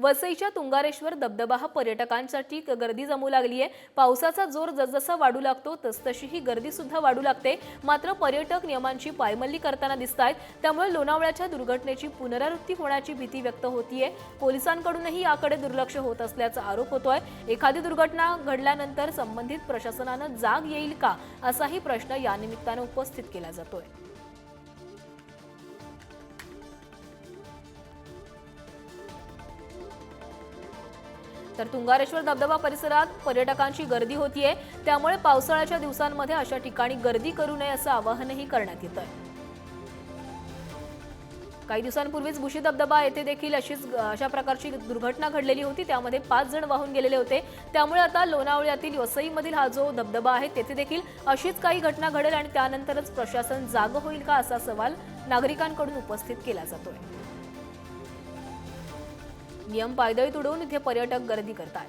वसईच्या तुंगारेश्वर धबधबा हा पर्यटकांसाठी क- गर्दी जमू लागली आहे. पावसाचा जोर जसजसा वाढू लागतो तसतशी ही गर्दी सुद्धा वाढू लागते. मात्र पर्यटक नियमांची पायमल्ली करताना दिसत आहेत त्यामुळे लोणावळ्याच्या दुर्घटनेची पुनरावृत्ती होण्याची भीती व्यक्त होतीये. पोलिसांकडूनही याकडे दुर्लक्ष होत असल्याचा आरोप होतोय. एखादी दुर्घटना घडल्यानंतर संबंधित प्रशासनानं जाग येईल का असाही प्रश्न यानिमित्तानं उपस्थित केला जातोय. तर तुंगारेश्वर धबधबा परिसरात पर्यटकांची गर्दी होतीये. त्यामुळे पावसाळ्याच्या दिवसांमध्ये अशा ठिकाणी गर्दी करू नये असं आवाहनही करण्यात येत आहे काही दिवसांपूर्वीच बुशी धबधबा येथे देखील अशीच अशा प्रकारची दुर्घटना घडलेली होती. त्यामध्ये पाच जण वाहून गेलेले होते. त्यामुळे आता लोणावळ्यातील वसईमधील हा जो धबधबा आहे तेथे देखील अशीच काही घटना घडेल आणि त्यानंतरच प्रशासन जाग होईल का असा सवाल नागरिकांकडून उपस्थित केला जातोय. नियम पायदळी तुडवून इथे पर्यटक गर्दी करतात.